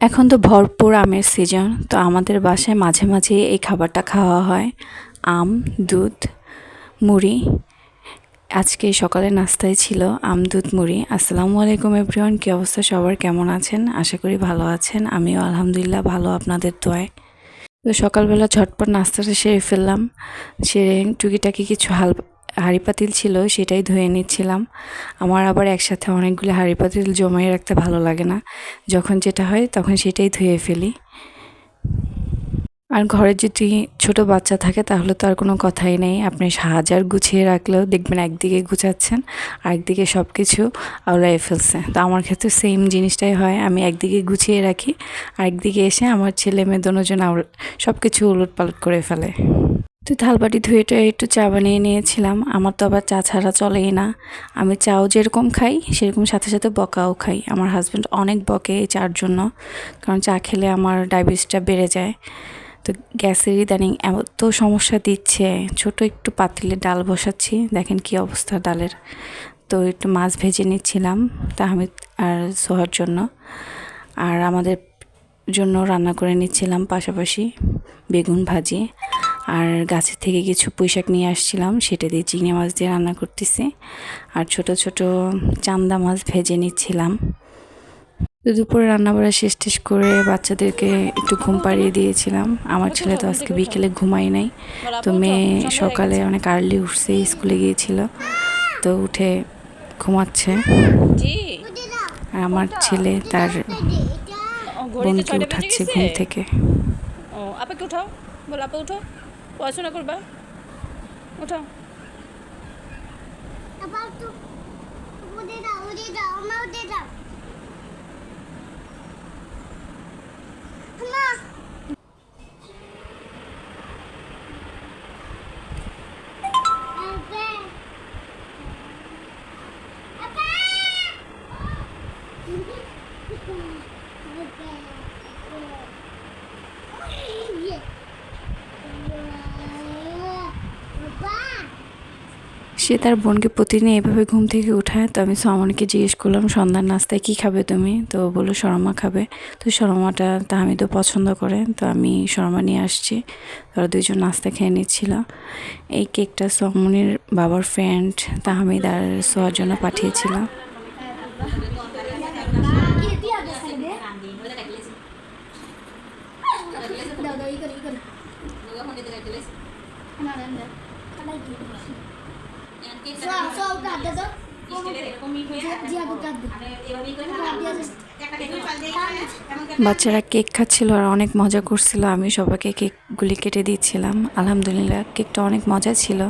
এখন তো ভরপুর আমের সিজন তো আমাদের বাসায় মাঝে মাঝে এই খাবারটা খাওয়া হয়। আম, দুধ, মুড়ি। আজকে সকালে নাস্তায় ছিল আম, দুধ, মুড়ি। আসসালামু আলাইকুম এভরিওয়ান কী অবস্থা? সবার কেমন আছেন? আশা করি ভালো আছেন। আমিও আলহামদুলিল্লাহ ভালো আপনাদের দোয়ায়। তো সকালবেলা ঝটপট নাস্তাটা সেরে ফেললাম। সেরে টুকিটাকি কিছু হাল হাঁড়ি পাতিল ছিল, সেটাই ধুয়ে নিচ্ছিলাম। আমার আবার একসাথে অনেকগুলো হাঁড়ি পাতিল জমিয়ে রাখতে ভালো লাগে না। যখন যেটা হয়, তখন সেটাই ধুয়ে ফেলি। আর ঘরে যদি ছোট বাচ্চা থাকে, তাহলে তো আর কোনো কথাই নেই। আপনি হাজার গুছিয়ে রাখলেও দেখবেন একদিকে গুছাচ্ছেন আর একদিকে সব কিছু আওলাই ফেলছে। তো আমার ক্ষেত্রে সেম জিনিসটাই হয়। আমি একদিকে গুছিয়ে রাখি আর একদিকে এসে আমার ছেলে মেয়ে দুজন আউল সব কিছু উলট পালট করে ফেলে। তো থালবাটি ধুয়ে টুয়ে একটু চা বানিয়ে নিয়েছিলাম। আমার তো আবার চা ছাড়া চলেই না। আমি চাও যেরকম খাই, সেরকম সাথে সাথে বকাও খাই। আমার হাজব্যান্ড অনেক বকে এই চার জন্য, কারণ চা খেলে আমার ডায়াবেটিসটা বেড়ে যায়। তো গ্যাসের ইদানিং এত সমস্যা দিচ্ছে। ছোট একটু পাতিলে ডাল বসাচ্ছি, দেখেন কি অবস্থা ডালের। তো একটু মাছ ভেজে নিচ্ছিলাম তাহমিদ আর সোহার জন্য। আর আমাদের জন্য রান্না করে নিচ্ছিলাম পাশাপাশি বেগুন ভাজি। আর গাছের থেকে কিছু পুঁইশাক নিয়ে আসছিলাম সেটা দিয়ে চিংড়ি মাছ দিয়ে রান্না করতেছি। আর ছোট ছোট চান্দা মাছ ভেজে নিচ্ছিলাম। তো দুপুরে রান্নাবাড়া শেষ টেষ করে বাচ্চাদেরকে একটু ঘুম পাড়িয়ে দিয়েছিলাম। আমার ছেলে তো আজকে বিকেলে ঘুমাই নাই। তো মেয়ে সকালে অনেক আর্লি উঠছে স্কুলে গিয়েছিল। তো উঠে ঘুমাচ্ছে। আর আমার ছেলে তার বোনকে উঠাচ্ছে ঘুম থেকে। ও আপাকে উঠাও। বলো আপা পড়াশোনা করবা? উঠাও আবার তো উড়ে দাও উড়ে দাও আমা উড়ে দাও মা আপা আপা আপা সে তার বোনকে প্রতিদিন এভাবে ঘুম থেকে উঠায়। তো আমি সমানকে জিজ্ঞেস করলাম, সন্ধ্যার নাস্তায় কী খাবে তুমি? তো বলল, শর্মা খাবে। তো শর্মাটা তাহামিদও পছন্দ করে, তো আমি শর্মা নিয়ে আসছি। তারা দুইজন নাস্তা খেয়ে নিচ্ছিল। এই কেকটা সমনির বাবার ফ্রেন্ড তাহামিদ আর সোয়ার জন্য পাঠিয়েছিল। দাও বাচ্চারা কেক খাচ্ছিল আর অনেক মজা করছিল। আমি সবাইকে কেকগুলি কেটে দিচ্ছিলাম। আলহামদুলিল্লাহ, কেকটা অনেক মজা ছিল।